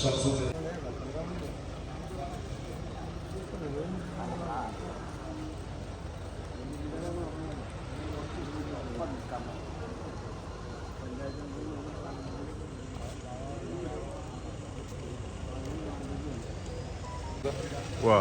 ഷംസുദ്ദീൻ വാ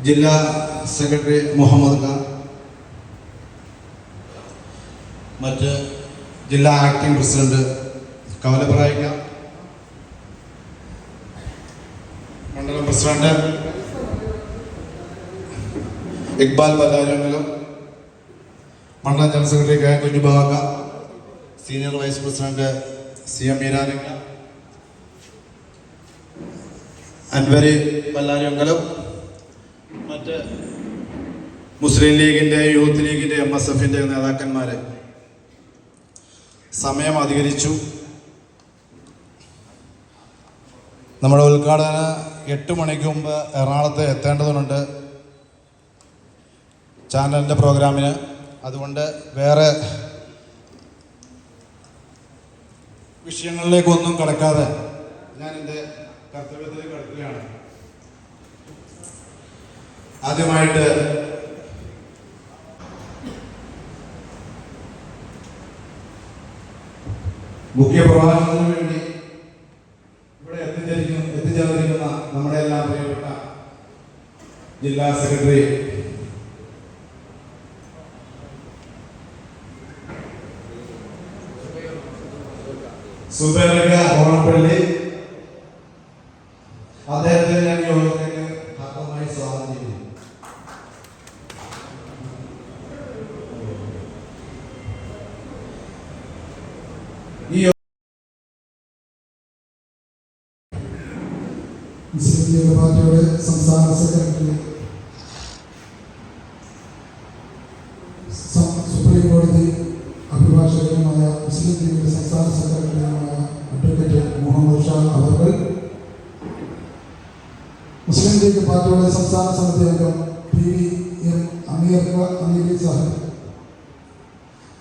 ജില്ലാ സെക്രട്ടറി മുഹമ്മദ് ഖാൻ മറ്റ് ജില്ലാ ആക്ടിംഗ് പ്രസിഡന്റ് കവലപ്രായിക മണ്ഡലം പ്രസിഡന്റ് ഇക്ബാൽ ബല്ലാരമംഗലം മണ്ഡലം general secretary K Kunjubakka senior vice president C M Meeranikka Anwari Ballarimangalam മറ്റ് മുസ്ലിം ലീഗിന്റെ യൂത്ത് ലീഗിന്റെ എം എസ് എഫിന്റെ നേതാക്കന്മാരെ സമയം അധികരിച്ചു. നമ്മുടെ ഉദ്ഘാടന എട്ട് മണിക്ക് മുമ്പ് എറണാകുളത്ത് എത്തേണ്ടതുണ്ട് ചാനലിന്റെ പ്രോഗ്രാമിന്. അതുകൊണ്ട് വേറെ വിഷയങ്ങളിലേക്കൊന്നും കടക്കാതെ ഞാൻ എന്റെ കർത്തവ്യത്തിലേക്ക് കടക്കുകയാണ് ആദ്യമായിട്ട് മുഖ്യ വേണ്ടി ഇവിടെ എത്തിച്ചേരിക്കുന്നു എത്തിച്ചേർന്നിരിക്കുന്ന നമ്മുടെ എല്ലാം പ്രിയപ്പെട്ട ജില്ലാ സെക്രട്ടറി സുബേറിക ഓണപ്പള്ളി അദ്ദേഹത്തെ ഞാൻ യോഗത്തിലേക്ക് ഹാർദമായി സ്വാഗതം ചെയ്യുന്നു ഈ യോ- മുസ്ലിം ലീഗ് പാർട്ടിയുടെ സംസ്ഥാന സെക്രട്ടറി സം- സുപ്രീം കോടതി അഭിഭാഷകനുമായ മുസ്ലിം ലീഗിന്റെ സംസ്ഥാന സെക്രട്ടറിയുമായ അഡ്വക്കേറ്റ് മുഹമ്മദ് ഷാ അവർ മുസ്ലിം ലീഗ് പാർട്ടിയുടെ സംസ്ഥാന സമിതി അംഗം P V M Ameer Ameeri Sahib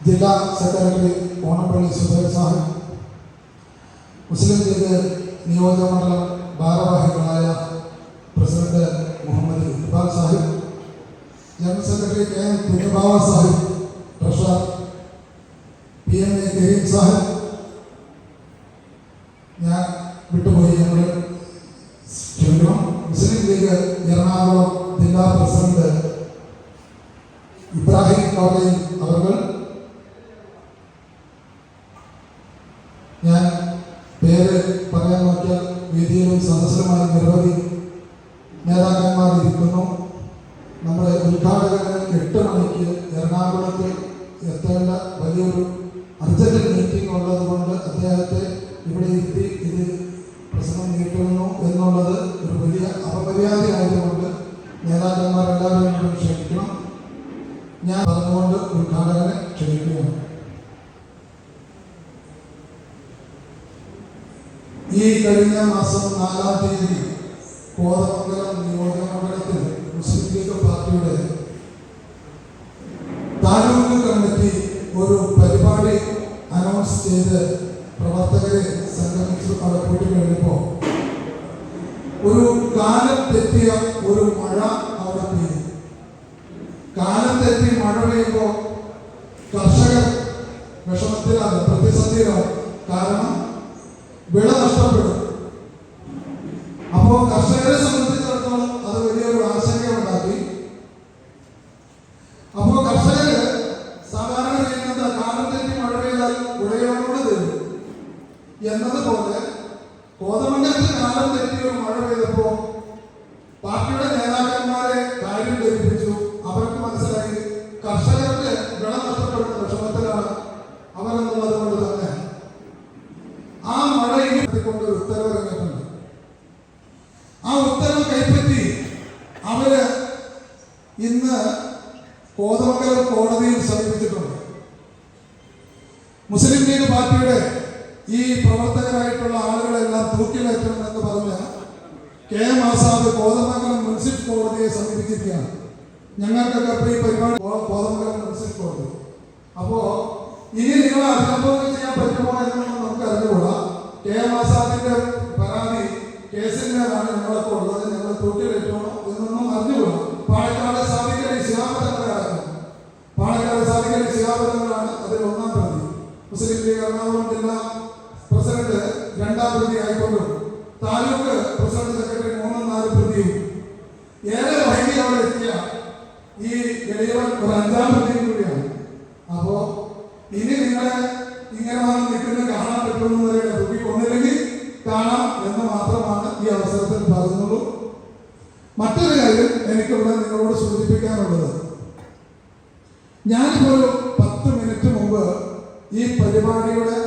ജില്ലാ സെക്രട്ടറി ഓണപ്പള്ളി സുബൈർ സാഹിബ് മുസ്ലിം ലീഗ് നിയോജകമണ്ഡലം ഭാരവാഹികളായ president Muhammad Iqbal Sahib general secretary K M Kunjabava Sahib treasurer P M A Kareem Sahib ഞാൻ വിട്ടുപോയി ഞങ്ങൾ ക്ഷമിക്കണം മുസ്ലിം ലീഗ് എറണാകുളം ജില്ലാ പ്രസിഡന്റ് ഇബ്രാഹിം കോട്ടയിൽ അവർ ഞാൻ പേര് പറയാൻ നോക്കിയാൽ വേദിയിലും സദസ്സിലുമായി നിരവധി നേതാക്കന്മാർ ഇരിക്കുന്നു ഉദ്ഘാടകന് എട്ട് മണിക്ക് എറണാകുളത്ത് എത്തേണ്ട വലിയൊരു അർജന്റ് മീറ്റിംഗ് ഉള്ളത് കൊണ്ട് അദ്ദേഹത്തെ ഇവിടെ ഇരുത്തി ഇത് പ്രസംഗം നീട്ടുന്നു എന്നുള്ളത് ഒരു വലിയ അപമര്യാദ ആയതുകൊണ്ട് നേതാക്കന്മാർ എല്ലാവരും കൂടി ക്ഷമിക്കണം ഞാൻ പറഞ്ഞുകൊണ്ട് ഉദ്ഘാടകനെ ക്ഷണിക്കുകയാണ് ഈ കഴിഞ്ഞ മാസം നാലാം തീയതി കോതമംഗലം നിയോജക മണ്ഡലത്തിൽ മുസ്ലിം ലീഗ് പാർട്ടിയുടെ താലൂക്ക് കമ്മിറ്റി ഒരു പരിപാടി അനൗൺസ് ചെയ്ത് പ്രവർത്തകരെ സംഘടിച്ച് കൂട്ടി കഴിഞ്ഞപ്പോൾ ഒരു കാലം തെറ്റിയ ഒരു മഴ അവിടെ പെയ്തു. കാലം തെറ്റി മഴ പെയ്യുമ്പോൾ കർഷകർ വിഷമത്തിലാണ് പ്രതിസന്ധിയിലാണ് കാരണം വിള നഷ്ടപ്പെടും അപ്പോ കർഷകരെ സംബന്ധിച്ചിടത്തോളം അത് വലിയൊരു ആശങ്ക ഉണ്ടാക്കി അപ്പോ കർഷകര് സാധാരണ ചെയ്യുന്നത് കാലം തെറ്റി മഴ പെയ്താൽ ഉടയോടുകൂടെ തരും എന്നതുപോലെ കോതമംഗലത്ത് കാലം തെറ്റി ഒരു മഴ പെയ്തപ്പോ പാർട്ടിയുടെ നേതാക്കന്മാരെ കാര്യം ധരിപ്പിച്ചു. അവർക്ക് മനസ്സിലായി. കർഷകർക്ക് വിള നഷ്ടപ്പെടുന്ന വിഷമത്തിലാണ് അവരെന്നുള്ളത് കൊണ്ട് തന്നെ ആ മഴയിൽ കൊണ്ട് ഉത്തരവ് ഇറങ്ങിയിട്ടുണ്ട്. ആ ഉത്തരവ് കൈപ്പറ്റി അവർ ഇന്ന് കോതമംഗലം കോടതിയിൽ എം കോതമംഗലം മുനിസിപ്പൽ കോടതിയെ സമീപിച്ചിരിക്കുകയാണ്. ഞങ്ങൾക്കൊക്കെ ഇപ്പൊ ഈ പരിപാടി കോതമംഗലം മുനിസിപ്പൽ കോടതി. അപ്പോ ഇനി നിങ്ങൾ അഭിസംബോധന ചെയ്യാൻ പറ്റുമോ എന്നൊന്നും നമുക്ക് അറിഞ്ഞുകൂടാ. കെ എം ആസാദിന്റെ പരാതി കേസിന്റേതാണ് ഞങ്ങളൊക്കെ ഉള്ളത്. ഞങ്ങൾ തൂക്കിലേറ്റണോ എന്നൊന്നും അറിഞ്ഞുകൂടാ. പാലക്കാട് സാധിക്കുന്ന ശിലാപതങ്ങളെ അടക്കം പാലക്കാട് സാധിക്കുന്ന ശിലാപതങ്ങളാണ് അതിൽ ഒന്നാം പ്രതി. മുസ്ലിം ലീഗ് എറണാകുളം ജില്ലാ പ്രസിഡന്റ് രണ്ടാം പ്രതി ആയിക്കൊണ്ടും താലൂക്ക് പ്രസിഡന്റ് സെക്രട്ടറി മൂന്നും നാല് പ്രതിയും. ഏറെ വൈകി അവിടെ എത്തിയ ഈ എളിയവൻ ഒരു അഞ്ചാം പ്രതിയും കൂടിയാണ്. അപ്പോ ഇനി നിങ്ങളെ ഇങ്ങനെ വന്ന് നിൽക്കുന്ന കാണാൻ പറ്റുമെന്ന് പറയട്ടെ തുകി ഒന്നില്ലെങ്കിൽ കാണാം എന്ന് മാത്രമാണ് ഈ അവസരത്തിൽ പറഞ്ഞുള്ളൂ. മറ്റൊരു കാര്യം എനിക്കിവിടെ നിങ്ങളോട് സൂചിപ്പിക്കാനുള്ളത്. ഞാനിപ്പോ ഒരു പത്ത് മിനിറ്റ് മുമ്പ് ഈ പരിപാടിയുടെ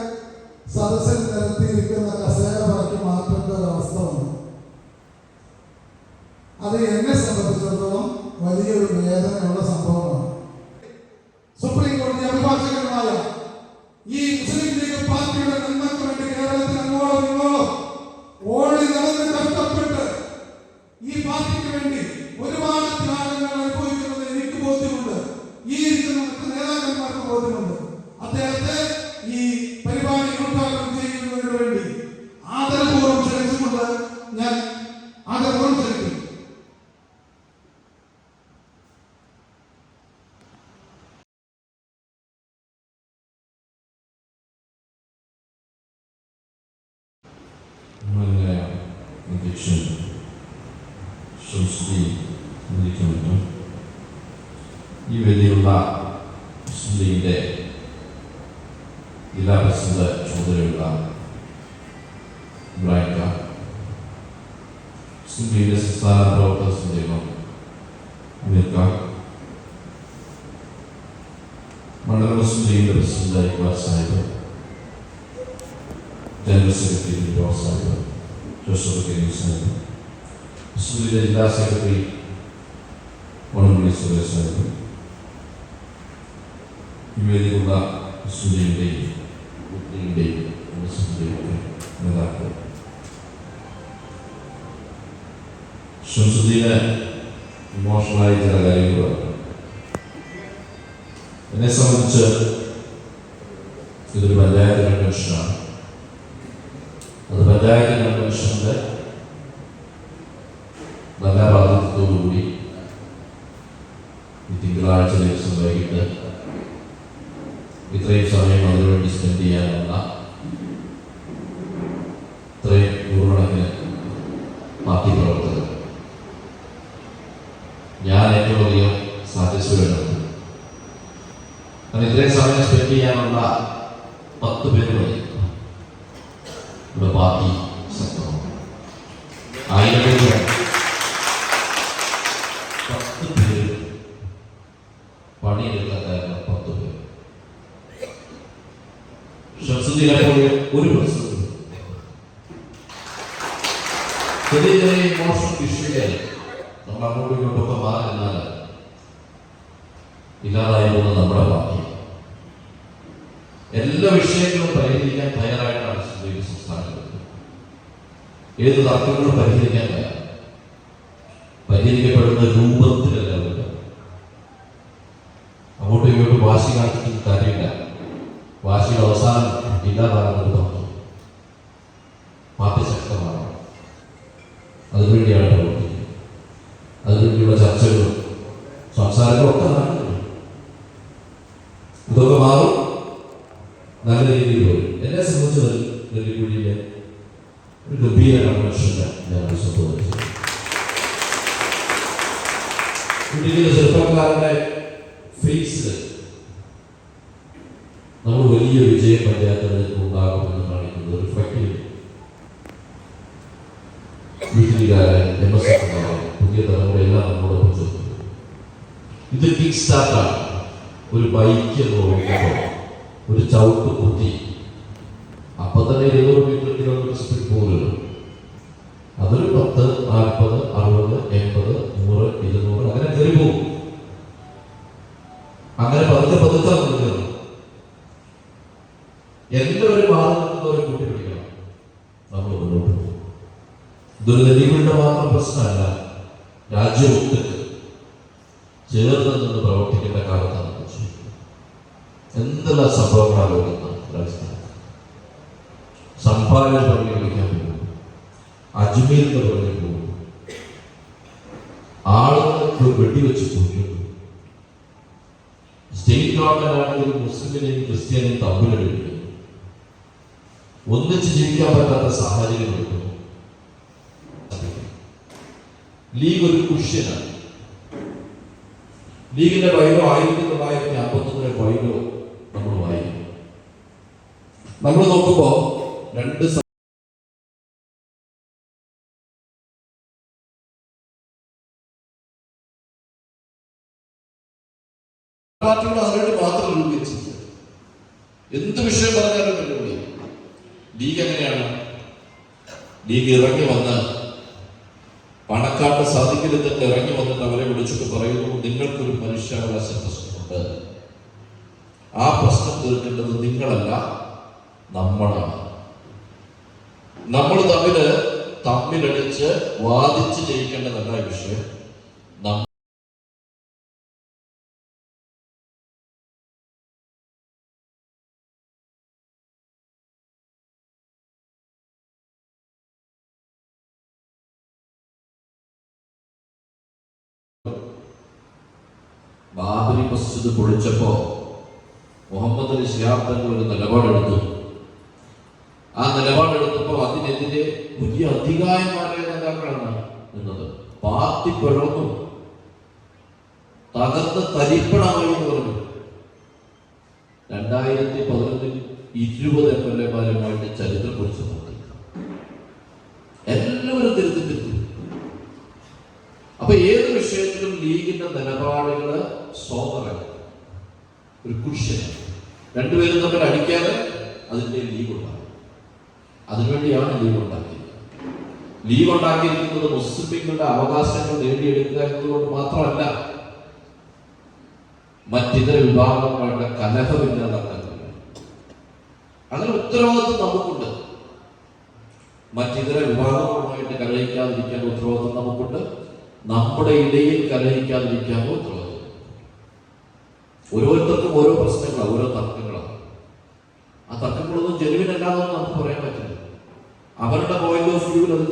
വേദനയുള്ള മുസ്ലിം ലീഗിന്റെ ജില്ലാ പ്രസിഡന്റ് ചുമതലയുള്ള ഇബ്രാഹിം ഖാൻ മുസ്ലിം ലീഗിന്റെ സംസ്ഥാന പ്രവർത്തക സമിതിയംഗം അമീർ ഖാൻ മണ്ഡലം മുസ്ലിം ലീഗിന്റെ president Iqbal Sahib general secretary Dileep Sahib Joseph K ഈ വേദിയിലുള്ള മുസ്ലിം ലീഗിന്റെയും ലീഗിന്റെയും മുസ്ലിം നേതാക്കൾ ഷംസുദ്ദീന് ഇമോഷണലായി ചില കാര്യങ്ങൾ. എന്നെ സംബന്ധിച്ച് ഇതൊരു പഞ്ചായത്ത് കൺവെൻഷനാണ് അത് പഞ്ചായത്ത് കൺവെൻഷന്റെ നല്ല പ്രാതിനിധ്യത്തോടുകൂടി ഈ തിങ്കളാഴ്ച ദിവസം വൈകിട്ട് ഇത്രയും സമയം അതിനുവേണ്ടി സ്പെൻഡ് ചെയ്യാനുള്ള ഇത്രയും നൂറുകണക്കിന് പാർട്ടി പ്രവർത്തകർ. ഞാൻ ഏറ്റവും അധികം സാറ്റിസ്ഫൈഡ് ആണ് കാരണം ഇത്രയും സമയം സ്പെൻഡ് ചെയ്യാനുള്ള പത്ത് പേര് മതി. ഇവിടെ പാർട്ടി ശക്തമാണ് ആയിരം പേര് വേണം. പത്ത് പേര് പണിയെടുക്കാത്ത പത്ത് പേര് പോലെ ഒരു പ്രശ്നവും ചെറിയ ചെറിയ ഇമോഷണൽ വിഷയങ്ങൾ നമ്മൾ അങ്ങോട്ടും ഇങ്ങോട്ടൊക്കെ മാറി നിന്നാൽ ഇല്ലാതായി പോകുന്ന നമ്മുടെ പാർട്ടി എല്ലാ വിഷയങ്ങളും പരിഹരിക്കാൻ തയ്യാറായിട്ടാണ് സുപ്രീം സംസ്ഥാനത്ത് ഏത് തർക്കങ്ങളും പരിഹരിക്കാൻ തയ്യാർ പരിഹരിക്കപ്പെടുന്ന രൂപത്തിലല്ല അങ്ങോട്ടും ഇങ്ങോട്ടും വാശി കാണിച്ചിട്ട് കൺവെൻഷന് ഞാൻ സംഭവിച്ചത് കുട്ടികളുടെ ചെറുപ്പക്കാരുടെ ഫേസിൽ നമ്മൾ വലിയ വിജയം പഞ്ചായത്തുകളിൽ ഉണ്ടാകുമെന്ന് കാണിക്കുന്നത് റിഫ്ലക്ട് വീട്ടിലുകാരൻ എം എസ് പുതിയ തലമുറയെല്ലാം നമ്മോടൊപ്പം ചേർന്നു ഇത് കിക്ക് സ്റ്റാർട്ടാണ് ഒരു ബൈക്ക് എന്ന് ഓടിക്കുമ്പോൾ ഒരു ചവിട്ട് കുത്തി അപ്പൊ തന്നെ ഇരുന്നൂറ് അങ്ങനെ പതുക്കെ പതുക്കെ നമ്മൾ എന്തൊരു എല്ലാവരും മാറി കൂട്ടി പിടിക്കണം. നമ്മൾ മുന്നോട്ട് ഇതൊരു നെല്ലികളുടെ മാത്രം പ്രശ്നമല്ല രാജ്യമൊക്കെ ചേർന്ന് നിന്ന് പ്രവർത്തിക്കേണ്ട കാലത്താണ്. എന്തെല്ലാം സംഭവങ്ങളാണ് രാജസ്ഥാനത്ത് സംഭാവന പറഞ്ഞു വിളിക്കാൻ പോകും. അജ്മീരിന്റെ പറഞ്ഞു പോകും. കൊല്ലുന്നു സ്റ്റേറ്റ് ഗവൺമെന്റ് ആണെങ്കിൽ മുസ്ലിമിനെയും ക്രിസ്ത്യാനിയും തമ്മിലെടുക്കുന്നു. ഒന്നിച്ച് ജീവിക്കാൻ പറ്റാത്ത സാഹചര്യം ലീഗ് ഒരു കുഷ്യനാണ്. ലീഗിന്റെ ബൈലോ ആയിരത്തി തൊള്ളായിരത്തി അമ്പത്തൊന്നിലെ ബൈലോ നമ്മൾ വായിക്കും. നമ്മൾ നോക്കുമ്പോ രണ്ട് സമയം എന്ത് വിഷയം പറഞ്ഞാലും വെല്ലുവിളി ലീഗ് എങ്ങനെയാണ്? ലീഗ് ഇറങ്ങി വന്ന് പണക്കാട്ട് സാധിക്കരുതെന്ന് ഇറങ്ങി വന്നിട്ട് അവരെ വിളിച്ചിട്ട് പറയുന്നു നിങ്ങൾക്കൊരു മനുഷ്യാവകാശ പ്രശ്നമുണ്ട്. ആ പ്രശ്നം തീർക്കേണ്ടത് നിങ്ങളല്ല നമ്മളാണ്. നമ്മൾ തമ്മിൽ തമ്മിലടിച്ച് വാദിച്ച് ജയിക്കേണ്ടതല്ല വിഷയം. ബാബരി മസ്ജിദ് പൊളിച്ചപ്പോ മുഹമ്മദ് അലി ശിഹാബ് തന്നെ ഒരു നിലപാടെടുത്തു. ആ നിലപാടെടുത്തപ്പോൾ അതിനെതിരെ വലിയ അധികാരന്മാരായ നേതാക്കളാണ് നിന്നത്. പാർട്ടി പിളർന്നു തകർന്ന് തരിപ്പണമായി എന്ന് പറഞ്ഞു. രണ്ടായിരത്തി പതിനൊന്നിൽ ഇരുപത് എം എൽ എമാരുമായിട്ട് ചരിത്രം കുറിച്ചു എല്ലാവരും തിരുത്തി തിരുത്തി അപ്പൊ ഏത് വിഷയത്തിലും ലീഗിന്റെ നിലപാടുകൾ സോമറാണ് ഒരു കുഷ്യൻ രണ്ടുപേരും തമ്മിൽ അടിക്കാതെ അതിന്റെ ലീവ് ഉണ്ടാകും അതിനുവേണ്ടിയാണ് ലീവ് ഉണ്ടാക്കിയത്. ലീവ് ഉണ്ടാക്കിയിരിക്കുന്നത് മുസ്ലിങ്ങളുടെ അവകാശങ്ങൾ നേടിയെടുക്കുക എന്നതുകൊണ്ട് മാത്രമല്ല മറ്റിതര വിഭാഗങ്ങളുടെ കലഹമില്ലാതാക്കാൻ. അങ്ങനെ ഉത്തരവാദിത്വം നമുക്കുണ്ട്. മറ്റിതര വിഭാഗങ്ങളുമായിട്ട് കലഹിക്കാതിരിക്കാൻ ഉത്തരവാദിത്വം നമുക്കുണ്ട്. നമ്മുടെ ഇടയിൽ കലഹിക്കാതിരിക്കാൻ ഉത്തരവാദിത്വം. ഓരോരുത്തർക്കും ഓരോ പ്രശ്നങ്ങളാണ് ഓരോ തർക്കങ്ങളാണ് ആ തർക്കങ്ങളൊന്നും ജനുവിനല്ലാതെന്ന് നമുക്ക് പറയാൻ പറ്റില്ല. അവരുടെ പോയിന്റ് ഓഫ് വ്യൂവിൽ അത്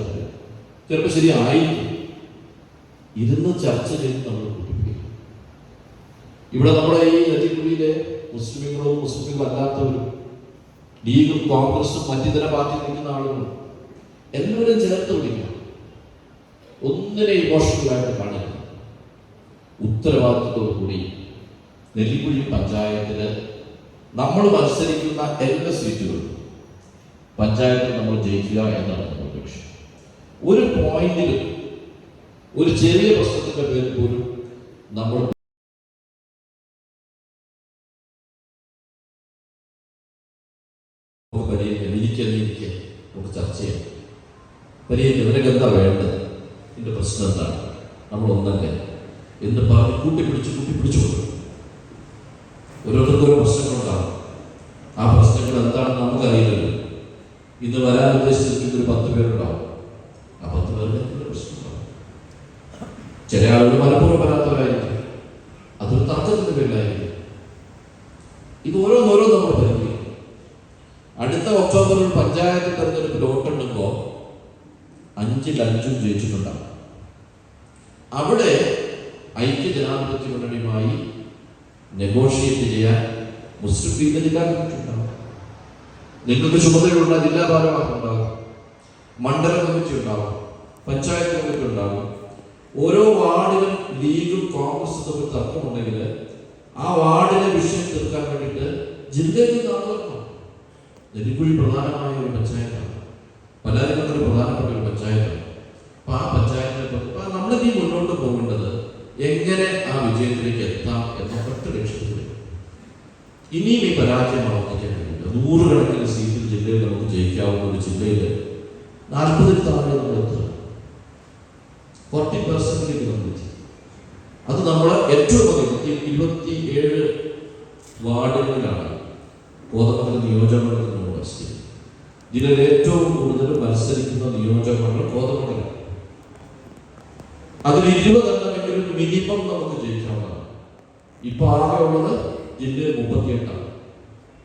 മതി. ചിലപ്പോൾ ശരിയായിരിക്കും. ഇരുന്ന് ചർച്ച ചെയ്ത് നമ്മൾ ഇവിടെ നമ്മുടെ ഈ നെറ്റിക്കുഴിയിലെ മുസ്ലിങ്ങളും മുസ്ലിങ്ങളും അല്ലാത്തവരും ലീഗും കോൺഗ്രസും മറ്റിതര പാർട്ടി നിൽക്കുന്ന ആളുകളും എല്ലാവരും ചേർത്ത് പിടിക്കണം. ഒന്നിനെ ഇമോഷണലായിട്ട് കാണിക്കണം ഉത്തരവാദിത്വത്തോടു കൂടി നെല്ലിക്കുഴി പഞ്ചായത്തിൽ നമ്മൾ മത്സരിക്കുന്ന എല്ലാ സീറ്റുകളും പഞ്ചായത്തിൽ നമ്മൾ ജയിക്കുക എന്നാണ് നമ്മുടെ ലക്ഷ്യം. ഒരു പോയിന്റിലും ഒരു ചെറിയ പ്രശ്നത്തിന്റെ പേരിൽ പോലും നമ്മൾ പരിഹരിക്കാം എന്താ വേണ്ടത്? പ്രശ്നം എന്താണ്? നമ്മൾ ഒന്നല്ലേ? എന്ന് പറഞ്ഞ് കൂട്ടിപ്പിടിച്ച് കൂട്ടിപ്പിടിച്ചു കൊടുക്കും ഓരോരുത്തർക്കും ഓരോ പ്രശ്നങ്ങളുണ്ടാകും ആ പ്രശ്നങ്ങൾ എന്താണെന്ന് നമുക്കറിയില്ലല്ലോ. ഇന്ന് വരാൻ ഉദ്ദേശിച്ചിരിക്കുന്ന ഒരു പത്ത് പേരുണ്ടാവും. ആ പത്ത് പേരുടെ പ്രശ്നങ്ങളാണ്. ചില ആളുകൾ മലപ്പുറം വരാത്തവരായിരിക്കും. അതൊരു തർക്കത്തിന്റെ പേരിലായിരിക്കും. ഇത് ഓരോന്നോരോ നമ്മൾ പരിഗണിക്കും അടുത്ത ഒക്ടോബറിൽ പഞ്ചായത്ത് തെരഞ്ഞെടുപ്പ് വോട്ടെണ്ണുമ്പോൾ അഞ്ചിൽ അഞ്ചും ജയിച്ചിട്ടുണ്ടാവും. അവിടെ ഐക്യ ജനാധിപത്യ മുന്നണിയുമായി നെഗോഷിയേറ്റ് ചെയ്യാൻ മുസ്ലിം ലീഗ് ജില്ലാ നിങ്ങൾക്ക് ചുമതലയുള്ള ജില്ലാ ഭാരവാഹം ഉണ്ടാകും മണ്ഡല കമ്മിറ്റി ഉണ്ടാവും. പഞ്ചായത്ത് കമ്മിറ്റി ഉണ്ടാവും. ഓരോ വാർഡിലും ലീഗും കോൺഗ്രസും തമ്മിൽ തർക്കമുണ്ടെങ്കിൽ ആ വാർഡിലെ വിഷയം തീർക്കാൻ വേണ്ടിയിട്ട് ജില്ലയിൽ നിന്ന് ആൾ നെല്ലിക്കുഴി പ്രധാനമായ ഒരു പഞ്ചായത്താണ്. പലരും പ്രധാനപ്പെട്ട ഒരു പഞ്ചായത്താണ്. അപ്പൊ ആ പഞ്ചായത്തിനെ നമ്മളിനി മുന്നോട്ട് പോകേണ്ടത് എങ്ങനെ ആ വിജയത്തിലേക്ക് എത്താം എന്ന ഒറ്റ ലക്ഷ്യത്തിലേക്ക് ഇനിയും ഈ പരാജയം ആവർത്തിക്കാൻ കഴിയില്ല നൂറുകണക്കിന് സീറ്റിൽ ജില്ലയിൽ നമുക്ക് ജയിക്കാവുന്ന ഒരു ജില്ലയിൽ നാൽപ്പതിൽ താഴെ നമ്മൾ എത്തുക. ഫോർട്ടി പെർസെന്റിലേക്ക് നമ്മൾ എത്തി. അത് നമ്മൾ ഏറ്റവും അധികം ഇരുപത്തി ഏഴ് വാർഡുകളിലാണ് കോതമംഗലം നിയോജകമണ്ഡലം നമ്മൾ മത്സരിക്കുന്നത് ജില്ലയിൽ ഏറ്റവും കൂടുതൽ മത്സരിക്കുന്ന നിയോജകമണ്ഡലം കോതമംഗലം. അതിൽ ഇരുപതെണ്ണമെങ്കിലും മിനിമം നമുക്ക് ജയിക്കാവുന്നതാണ് ഇപ്പൊ ആകെ ഉള്ളത് ജില്ലയിൽ മുപ്പത്തിയെട്ടാണ്.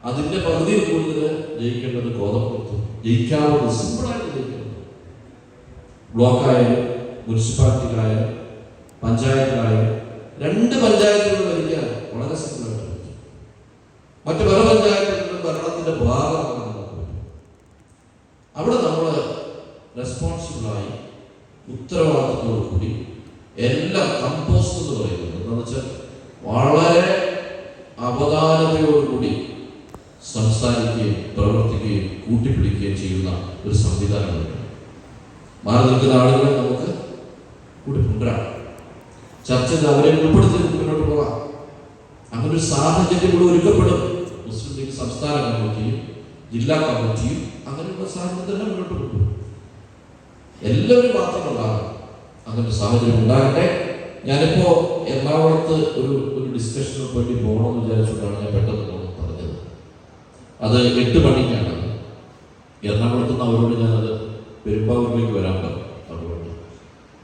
അതിന്റെ പകുതി കൂടുതൽ ജയിക്കേണ്ടത് ഗോതമ്പുറത്ത്. ജയിക്കാവുന്നത് സിമ്പിളായിട്ട് ജയിക്കുന്നത് ബ്ലോക്കായാലും മുനിസിപ്പാലിറ്റിയിലായാലും പഞ്ചായത്തിലായാലും രണ്ട് പഞ്ചായത്തുകൾ ഭരിക്കാൻ വളരെ സിമ്പിളായിട്ട് മറ്റു പല പഞ്ചായത്തുകളിലും ഭരണത്തിന്റെ ഭാഗമാണ് അവിടെ നമ്മൾ റെസ്പോൺസിബിളായി ഉത്തരവാദിത്തത്തോടു കൂടി എല്ലാം കമ്പോസ്റ്റ് എന്ന് പറയുന്നത് എന്താണെന്ന് വെച്ചാൽ വളരെ അവധാനതയോടുകൂടി സംസാരിക്കുകയും പ്രവർത്തിക്കുകയും കൂട്ടിപ്പിടിക്കുകയും ചെയ്യുന്ന ഒരു സംവിധാനമുണ്ട് മാറി നിൽക്കുന്ന ആളുകളെ നമുക്ക് കൂടി കൊണ്ടുവരാം ചർച്ച അവരെ ഉൾപ്പെടുത്തി മുന്നോട്ട് പോകാം. അങ്ങനെ ഒരു സാഹചര്യം ഇവിടെ ഒരുക്കപ്പെടും. മുസ്ലിം ലീഗ് സംസ്ഥാന കമ്മിറ്റിയും ജില്ലാ കമ്മിറ്റിയും അങ്ങനെയുള്ള സാഹചര്യം തന്നെ മുന്നോട്ട് കൊണ്ടുപോകും എല്ലാവരും മാത്രമുണ്ടാകും അങ്ങനെ സാഹചര്യം ഉണ്ടാകട്ടെ. ഞാനിപ്പോ എറണാകുളത്ത് ഒരു ഒരു ഡിസ്കഷന് വേണ്ടി പോകണമെന്ന് വിചാരിച്ചുകൊണ്ടാണ് ഞാൻ പെട്ടെന്ന് പോകണം പറഞ്ഞത്. അത് എട്ട് മണിക്കാണ്. എറണാകുളത്ത് നിന്ന് അവരോട് ഞാനത് പെരുമ്പാവൂരിലേക്ക് വരാൻ പറഞ്ഞു. അവരോട്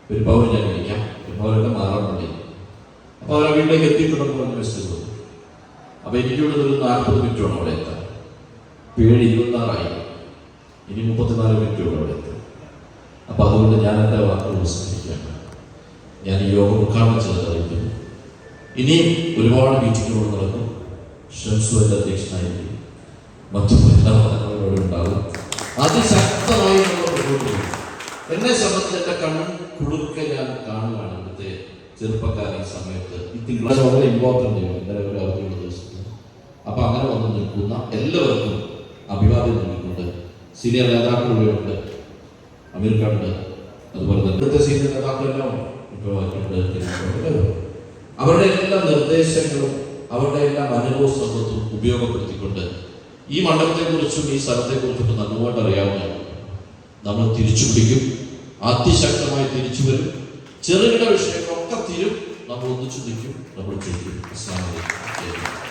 പെരുമ്പാവൂർ ഞാൻ വിളിക്കാം. പെരുമ്പാവൂരൊക്കെ മാറാൻ വേണ്ടി അപ്പോൾ അവരെ വീട്ടിലേക്ക് എത്തിയിട്ടുണ്ടെന്ന് പറഞ്ഞ് മെസ്സേജ് വന്നു. അപ്പോൾ എനിക്കിവിടെ ഒരു നാൽപ്പത് മിനിറ്റ് വേണം അവിടെ എത്താൻ. പേഴ് ഇരുപത്തി ഇരുപത്താറായി. ഇനി മുപ്പത്തിനാല് മിനിറ്റ് വേണം അവിടെ എത്താൻ. അപ്പോൾ അതുകൊണ്ട് ഞാൻ എന്റെ വാക്കുകൾ വിസ്മരിക്കുകയാണ്. ഞാൻ ഈ യോഗം ഉദ്ഘാടനം ചെയ്ത് അറിയിക്കുന്നു. ഇനിയും ഒരുപാട് മീറ്റിങ്ങുകൾ നടക്കും. ഷംസു എന്റെ അധ്യക്ഷനായിരിക്കും. മറ്റു മതങ്ങളോടും ഉണ്ടാകും അതിശക്തമായി എന്നെ സംബന്ധിച്ച് എന്റെ കണ്ണും കുളിർക്ക ഞാൻ കാണുകയാണ് ഇവിടുത്തെ ചെറുപ്പക്കാരൻ ഈ സമയത്ത്. ഈ വളരെ ഇമ്പോർട്ടന്റ് ഇന്നലെ ഒരു ദിവസത്തിൽ അപ്പോൾ അങ്ങനെ വന്ന് നിൽക്കുന്ന എല്ലാവർക്കും അഭിവാദ്യം നൽകിക്കൊണ്ട് സീനിയർ നേതാക്കളുണ്ട് അമീർ അതുപോലെ തന്നെ സീനിയർ നേതാക്കളെല്ലാം ഇപ്പോൾ അവരുടെ എല്ലാ നിർദ്ദേശങ്ങളും അവരുടെ എല്ലാ അനുഭവ സമ്പത്തും ഉപയോഗപ്പെടുത്തിക്കൊണ്ട് ഈ മണ്ഡലത്തെക്കുറിച്ചും ഈ സ്ഥലത്തെക്കുറിച്ചൊക്കെ നന്നായിട്ട് അറിയാവുന്ന നമ്മൾ തിരിച്ചു പിടിക്കും. അതിശക്തമായി തിരിച്ചു വരും. ചെറുകിട വിഷയങ്ങളൊക്കെ തീരും. നമ്മൾ ഒന്നിച്ചു നിൽക്കും. നമ്മൾ ചെയ്യും അസ്സാം